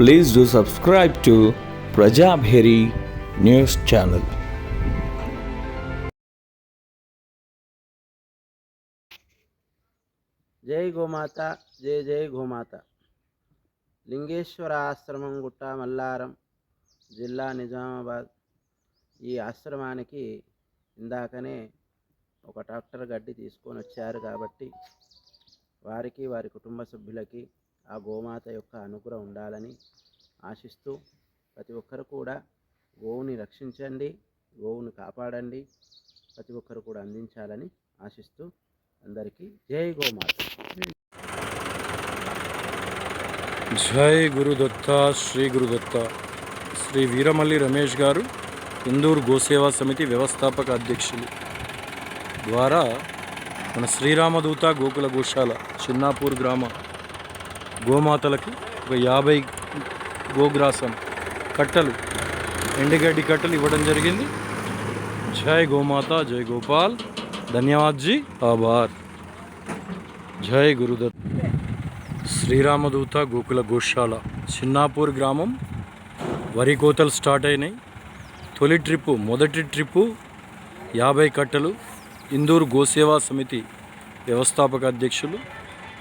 Please do subscribe to Prajabheri news channel. జై గోమాత జై జై గోమాత. లింగేశ్వర ఆశ్రమం గుట్ట మల్లారం జిల్లా నిజామాబాద్. ఈ ఆశ్రమానికి ఇందాకనే ఒక ట్రాక్టర్ గడ్డి తీసుకొని వచ్చారు కాబట్టి వారికి వారి కుటుంబ సభ్యులకి ఆ గోమాత యొక్క అనుగ్రహం ఉండాలని ఆశిస్తూ ప్రతి ఒక్కరు కూడా గోవుని రక్షించండి గోవును కాపాడండి ప్రతి ఒక్కరు కూడా అందించాలని ఆశిస్తూ అందరికీ జై గోమాత. జై గురుదత్త శ్రీ గురుదత్త. శ్రీ వీరమల్లి రమేష్ గారు ఇందూరు గోసేవా సమితి వ్యవస్థాపక అధ్యక్షులు ద్వారా మన శ్రీరామదూత గోకుల గోశాల చిన్నాపూర్ గ్రామ గోమాతలకి ఒక యాభై గోగ్రాసం కట్టలు ఎండుగడ్డి కట్టలు ఇవ్వడం జరిగింది. జై గోమాత జై గోపాల్. ధన్యవాద్ జీ ఆభార్. జై గురుదత్. శ్రీరామదూత గోకుల గోశాల చిన్నాపూర్ గ్రామం. వరి కోతలు స్టార్ట్ అయినాయి. తొలి ట్రిప్పు మొదటి ట్రిప్పు యాభై కట్టలు. ఇందూరు గోసేవా సమితి వ్యవస్థాపక అధ్యక్షులు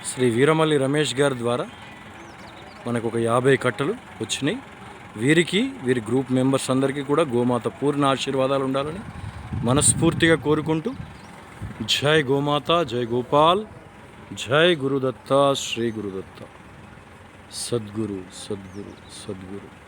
శ్రీ వీరమల్లి రమేష్ గారి ద్వారా మనకు ఒక యాభై కట్టలు వచ్చినాయి. వీరికి వీరి గ్రూప్ మెంబర్స్ అందరికీ కూడా గోమాత పూర్ణ ఆశీర్వాదాలు ఉండాలని మనస్ఫూర్తిగా కోరుకుంటూ జై గోమాత జై గోపాల్ జై గురుదత్త శ్రీ గురుదత్త. సద్గురు సద్గురు సద్గురు.